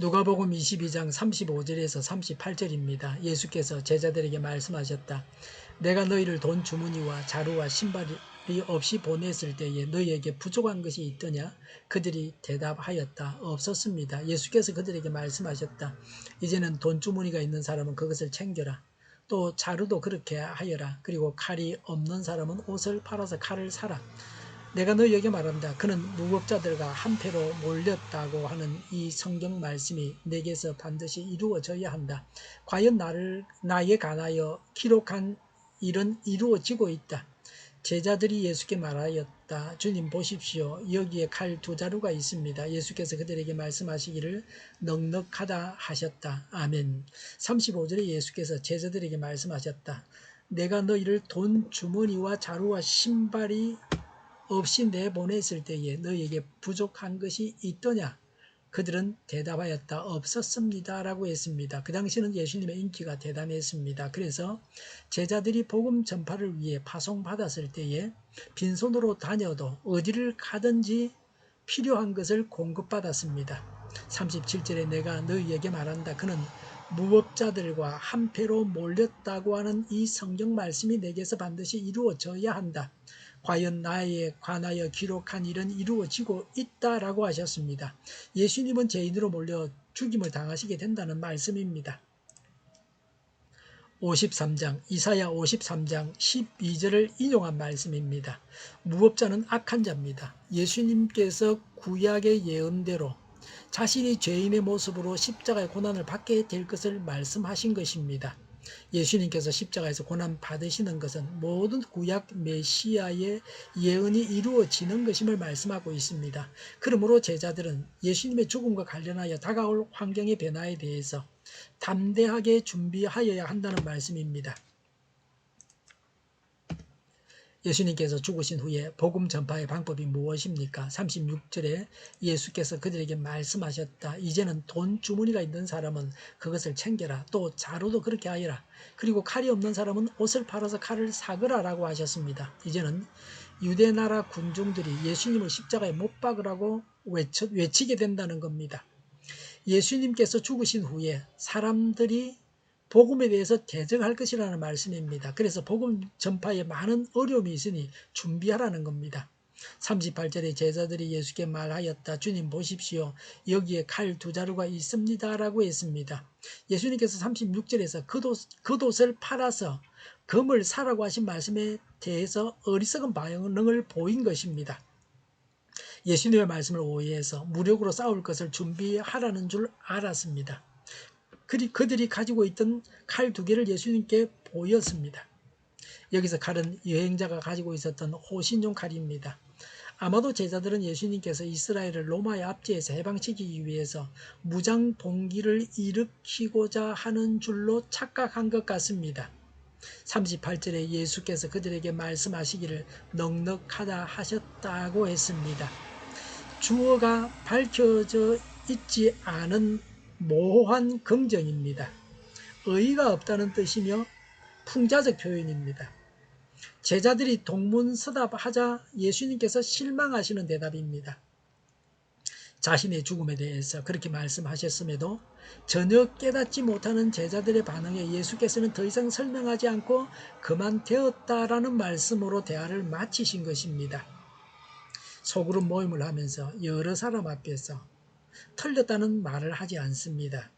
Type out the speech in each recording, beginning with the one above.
누가복음 22장 35절에서 38절입니다. 예수께서 제자들에게 말씀하셨다. 내가 너희를 돈 주머니와 자루와 신발이 없이 보냈을 때에 너희에게 부족한 것이 있더냐? 그들이 대답하였다. 없었습니다. 예수께서 그들에게 말씀하셨다. 이제는 돈 주머니가 있는 사람은 그것을 챙겨라. 또 자루도 그렇게 하여라. 그리고 칼이 없는 사람은 옷을 팔아서 칼을 사라. 내가 너희에게 말한다. 그는 무법자들과 한패로 몰렸다고 하는 이 성경 말씀이 내게서 반드시 이루어져야 한다. 과연 나를 나에 관하여 기록한 일은 이루어지고 있다. 제자들이 예수께 말하였다. 주님 보십시오. 여기에 칼 두 자루가 있습니다. 예수께서 그들에게 말씀하시기를 넉넉하다 하셨다. 아멘. 35절에 예수께서 제자들에게 말씀하셨다. 내가 너희를 돈 주머니와 자루와 신발이 없이 내보냈을 때에 너희에게 부족한 것이 있더냐? 그들은 대답하였다. 없었습니다. 라고 했습니다. 그 당시는 예수님의 인기가 대단했습니다. 그래서 제자들이 복음 전파를 위해 파송받았을 때에 빈손으로 다녀도 어디를 가든지 필요한 것을 공급받았습니다. 37절에 내가 너희에게 말한다. 그는 무법자들과 한패로 몰렸다고 하는 이 성경 말씀이 내게서 반드시 이루어져야 한다. 과연 나에 관하여 기록한 일은 이루어지고 있다라고 하셨습니다. 예수님은 죄인으로 몰려 죽임을 당하시게 된다는 말씀입니다. 53장 이사야 53장 12절을 인용한 말씀입니다. 무법자는 악한 자입니다. 예수님께서 구약의 예언대로 자신이 죄인의 모습으로 십자가의 고난을 받게 될 것을 말씀하신 것입니다. 예수님께서 십자가에서 고난 받으시는 것은 모든 구약 메시아의 예언이 이루어지는 것임을 말씀하고 있습니다. 그러므로 제자들은 예수님의 죽음과 관련하여 다가올 환경의 변화에 대해서 담대하게 준비하여야 한다는 말씀입니다. 예수님께서 죽으신 후에 복음 전파의 방법이 무엇입니까? 36절에 예수께서 그들에게 말씀하셨다. 이제는 돈 주머니가 있는 사람은 그것을 챙겨라. 또 자루도 그렇게 하여라. 그리고 칼이 없는 사람은 옷을 팔아서 칼을 사거라라고 하셨습니다. 이제는 유대 나라 군중들이 예수님을 십자가에 못 박으라고 외쳐, 외치게 된다는 겁니다. 예수님께서 죽으신 후에 사람들이 복음에 대해서 대적할 것이라는 말씀입니다. 그래서 복음 전파에 많은 어려움이 있으니 준비하라는 겁니다. 38절에 제자들이 예수께 말하였다. 주님 보십시오. 여기에 칼 두 자루가 있습니다. 라고 했습니다. 예수님께서 36절에서 그 겉옷을 팔아서 금을 사라고 하신 말씀에 대해서 어리석은 반응을 보인 것입니다. 예수님의 말씀을 오해해서 무력으로 싸울 것을 준비하라는 줄 알았습니다. 그들이 가지고 있던 칼 두 개를 예수님께 보였습니다. 여기서 칼은 여행자가 가지고 있었던 호신용 칼입니다. 아마도 제자들은 예수님께서 이스라엘을 로마의 압제에서 해방시키기 위해서 무장 봉기를 일으키고자 하는 줄로 착각한 것 같습니다. 38절에 예수께서 그들에게 말씀하시기를 넉넉하다 하셨다고 했습니다. 주어가 밝혀져 있지 않은 모호한 긍정입니다. 의의가 없다는 뜻이며 풍자적 표현입니다. 제자들이 동문서답하자 예수님께서 실망하시는 대답입니다. 자신의 죽음에 대해서 그렇게 말씀하셨음에도 전혀 깨닫지 못하는 제자들의 반응에 예수께서는 더 이상 설명하지 않고 그만 되었다라는 말씀으로 대화를 마치신 것입니다. 소그룹 모임을 하면서 여러 사람 앞에서 틀렸다는 말을 하지 않습니다.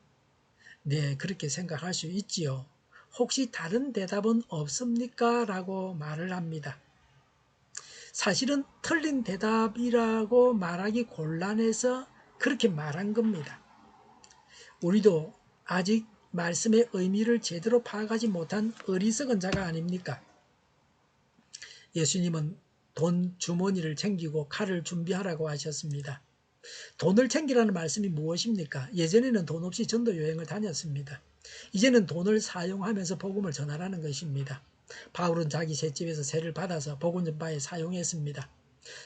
네, 그렇게 생각할 수 있지요. 혹시 다른 대답은 없습니까? 라고 말을 합니다. 사실은 틀린 대답이라고 말하기 곤란해서 그렇게 말한 겁니다. 우리도 아직 말씀의 의미를 제대로 파악하지 못한 어리석은 자가 아닙니까? 예수님은 돈 주머니를 챙기고 칼을 준비하라고 하셨습니다. 돈을 챙기라는 말씀이 무엇입니까? 예전에는 돈 없이 전도 여행을 다녔습니다. 이제는 돈을 사용하면서 복음을 전하라는 것입니다. 바울은 자기 셋집에서 세를 받아서 복음 전파에 사용했습니다.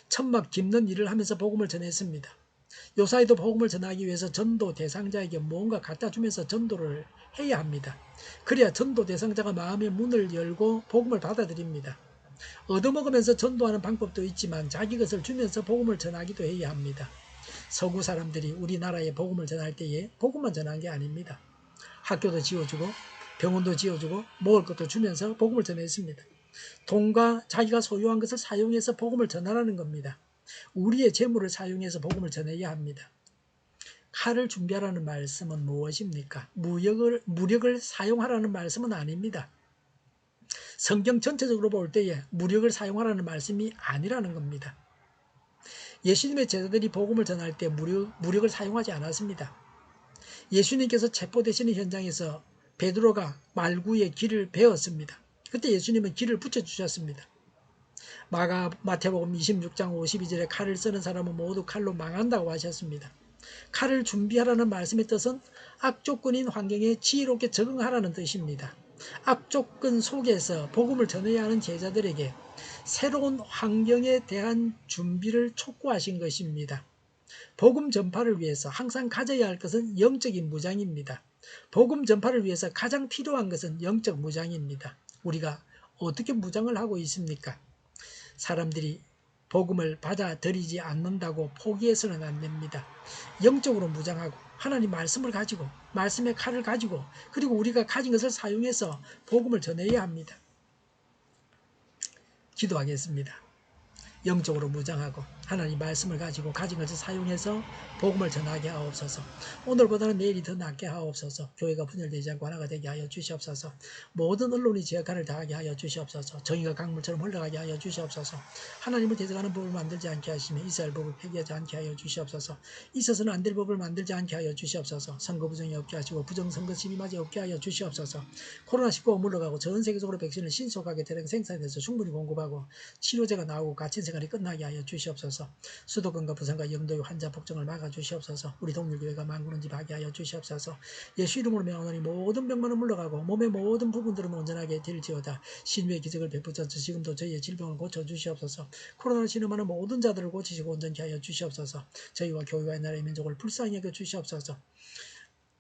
천막 깁는 일을 하면서 복음을 전했습니다. 요사이도 복음을 전하기 위해서 전도 대상자에게 무언가 갖다 주면서 전도를 해야 합니다. 그래야 전도 대상자가 마음의 문을 열고 복음을 받아들입니다. 얻어먹으면서 전도하는 방법도 있지만 자기 것을 주면서 복음을 전하기도 해야 합니다. 서구 사람들이 우리나라에 복음을 전할 때에 복음만 전한 게 아닙니다. 학교도 지어주고 병원도 지어주고 먹을 것도 주면서 복음을 전했습니다. 돈과 자기가 소유한 것을 사용해서 복음을 전하라는 겁니다. 우리의 재물을 사용해서 복음을 전해야 합니다. 칼을 준비하라는 말씀은 무엇입니까? 무력을, 무력을 사용하라는 말씀은 아닙니다. 성경 전체적으로 볼 때에 무력을 사용하라는 말씀이 아니라는 겁니다. 예수님의 제자들이 복음을 전할 때 무력, 무력 을 사용하지 않았습니다. 예수님께서 체포되시는 현장에서 베드로가 말구의 길을 배웠습니다. 그때 예수님은 길을 붙여주셨습니다. 마가 마태복음 26장 52절에 칼을 쓰는 사람은 모두 칼로 망한다고 하셨습니다. 칼을 준비하라는 말씀의 뜻은 악조건인 환경에 지혜롭게 적응하라는 뜻입니다. 악조건 속에서 복음을 전해야 하는 제자들에게 새로운 환경에 대한 준비를 촉구하신 것입니다. 복음 전파를 위해서 항상 가져야 할 것은 영적인 무장입니다. 복음 전파를 위해서 가장 필요한 것은 영적 무장입니다. 우리가 어떻게 무장을 하고 있습니까? 사람들이 복음을 받아들이지 않는다고 포기해서는 안 됩니다. 영적으로 무장하고 하나님 말씀을 가지고 말씀의 칼을 가지고 그리고 우리가 가진 것을 사용해서 복음을 전해야 합니다. 기도하겠습니다. 영적으로 무장하고 하나님 말씀을 가지고 가진 것을 사용해서 복음을 전하게 하옵소서. 오늘보다는 내일이 더 낫게 하옵소서. 교회가 분열되지 않고 하나가 되게 하여 주시옵소서. 모든 언론이 제 역할을 다하게 하여 주시옵소서. 정의가 강물처럼 흘러가게 하여 주시옵소서. 하나님을 대적하는 법을 만들지 않게 하시며 이스라엘 법을 폐기하지 않게 하여 주시옵소서. 있어서는 안 될 법을 만들지 않게 하여 주시옵소서. 선거 부정이 없게 하시고 부정 선거 심의맞이 없게 하여 주시옵소서. 코로나19가 물러가고 전 세계적으로 백신을 신속하게 대량 생산해서 충분히 공급하고 치료제가 나오고 갇힌 생활이 끝나게 하여 주시옵소서. 수도권과 부산과 영도의 환자 폭정을 막아 주시옵소서. 우리 동률교회가 만군은지 하게 하여 주시옵소서. 예수 이름으로 명하노니 모든 병만은 물러가고 몸의 모든 부분들은 온전하게 될지어다. 신유의 기적을 베푸셔서 지금도 저희의 질병을 고쳐 주시옵소서. 코로나를 신음하는 모든 자들을 고치시고 온전케 하여 주시옵소서. 저희와 교회와 나라의 민족을 불쌍히 여겨 주시옵소서.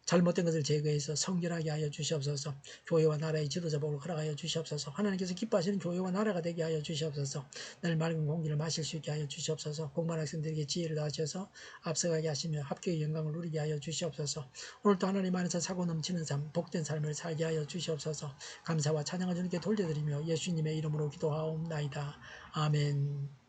잘못된 것을 제거해서 성결하게 하여 주시옵소서. 교회와 나라의 지도자 복을 허락하여 주시옵소서. 하나님께서 기뻐하시는 교회와 나라가 되게 하여 주시옵소서. 늘 맑은 공기를 마실 수 있게 하여 주시옵소서. 공부한 학생들에게 지혜를 다하셔서 앞서가게 하시며 합격의 영광을 누리게 하여 주시옵소서. 오늘도 하나님 안에서 사고 넘치는 삶, 복된 삶을 살게 하여 주시옵소서. 감사와 찬양을 주님께 돌려드리며 예수님의 이름으로 기도하옵나이다. 아멘.